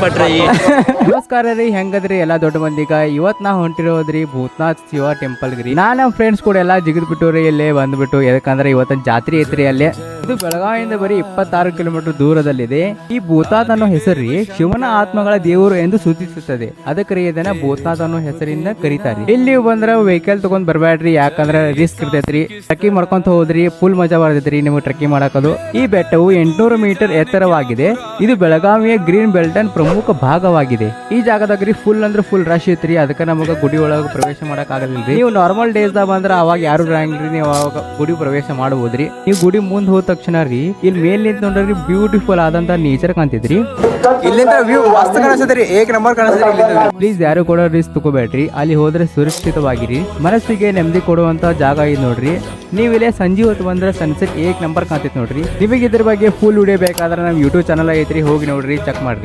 ನಮಸ್ಕಾರ ರೀ, ಹೆಂಗದ್ರಿ? ಎಲ್ಲಾ ದೊಡ್ಡ ಮಂದಿಗ ಇವತ್ ನಾ ಹೊಂಟಿರೋದ್ರಿ ಭೂತನಾಥ್ ಶಿವ ಟೆಂಪಲ್ ಗ್ರಿ ನಾ ನಮ್ ಫ್ರೆಂಡ್ಸ್ ಕೂಡ ಎಲ್ಲಾ ಜಿಗಿದ್ ರೀ ಇಲ್ಲೇ ಬಂದ್ಬಿಟ್ಟು. ಯಾಕಂದ್ರೆ ಇವತ್ತಿನ ಜಾತ್ರೆ ಐತ್ರಿ ಅಲ್ಲೇ. ಇದು ಬೆಳಗಾವಿಯಿಂದ ಬರೀ ಇಪ್ಪತ್ತಾರು ಕಿಲೋಮೀಟರ್ ದೂರದಲ್ಲಿದೆ. ಈ ಭೂತಾತ್ ಅನ್ನೋ ಹೆಸರು ಶಿವನ ಆತ್ಮಗಳ ದೇವರು ಎಂದು ಸೂಚಿಸುತ್ತದೆ. ಅದಕ್ಕೆ ಇದನ್ನ ಭೂತಾತ್ ಅನ್ನೋ ಹೆಸರಿಂದ ಕರೀತಾರೆ. ಇಲ್ಲಿ ಬಂದ್ರ ವೆಹಿಕಲ್ ತಗೊಂಡ್ ಬರ್ಬೇಡ್ರಿ ಯಾಕಂದ್ರೆ ರಿಸ್ಕ್ ಇರ್ತೈತ್ರಿ. ಟ್ರಕ್ಕಿಂಗ್ ಮಾಡ್ಕೊಂತ ಹೋದ್ರಿ ಫುಲ್ ಮಜಾ ಬರ್ತೈತ್ರಿ ನಿಮಗೆ ಟ್ರಕ್ಕಿಂಗ್ ಮಾಡಕದು. ಈ ಬೆಟ್ಟವು ಎಂಟುನೂರು ಮೀಟರ್ ಎತ್ತರವಾಗಿದೆ. ಇದು ಬೆಳಗಾವಿಯ ಗ್ರೀನ್ ಬೆಲ್ಟ್ ಅನ್ ಪ್ರಮುಖ ಭಾಗವಾಗಿದೆ. ಈ ಜಾಗದಾಗ ಫುಲ್ ಅಂದ್ರೆ ಫುಲ್ ರಶ್ ಐತ್ರಿ ಅದಕ್ಕೆ ನಮಗೆ ಗುಡಿ ಒಳಗೆ ಪ್ರವೇಶ ಮಾಡಕ್ ಆಗಲಿಲ್ಲ ನೀವು ನಾರ್ಮಲ್ ಡೇಸ್ ದಾಗ ಬಂದ್ರ ಅವಾಗ ಯಾರು ಇರಂಗಿಲ್ರಿ ನೀವು ಅವಾಗ ಗುಡಿ ಪ್ರವೇಶ ಮಾಡಬಹುದ್ರಿ. ನೀವು ಗುಡಿ ಮುಂದ್ ಹೋದ ತಕ್ಷಣ ರೀ. ಇಲ್ಲಿ ಮೇಲ್ ನಿಂತ ನೋಡ್ರಿ ಬ್ಯೂಟಿಫುಲ್ ಆದಂತ ನೇಚರ್ ಕಾಣ್ತಿದ್ರಿ. ಇಲ್ಲಿಂದ ವ್ಯೂ ಮಸ್ತ್ ಕಾಣಿಸ್ತದ್ರಿ ಏಕ್ ನಂಬರ್ ಕಾಣಿಸ್ತದ್ರಿ ಪ್ಲೀಸ್ ಯಾರು ಕೂಡ ರಿಸ್ಕ್ ತಗೋಬೇಡ್ರಿ. ಅಲ್ಲಿ ಹೋದ್ರೆ ಸುರಕ್ಷಿತವಾಗಿರಿ. ಮನಸ್ಸಿಗೆ ನೆಮ್ಮದಿ ಕೊಡುವಂತ ಜಾಗ ಇದು ನೋಡ್ರಿ. ನೀವು ಇಲ್ಲೇ ಸಂಜೆ ಹೊತ್ತು ಬಂದ್ರೆ ಸನ್ಸೆಟ್ ಏಕ್ ನಂಬರ್ ಕಾಣ್ತೈತಿ ನೋಡ್ರಿ. ನಿಮಗೆ ಇದ್ರ ಬಗ್ಗೆ ಫುಲ್ ವಿಡಿಯೋ ಬೇಕಾದ್ರೆ ನಮ್ಮ ಯೂಟ್ಯೂಬ್ ಚಾನಲ್ ಐತ್ರಿ. ಹೋಗಿ ನೋಡ್ರಿ ಚೆಕ್ ಮಾಡ್ರಿ.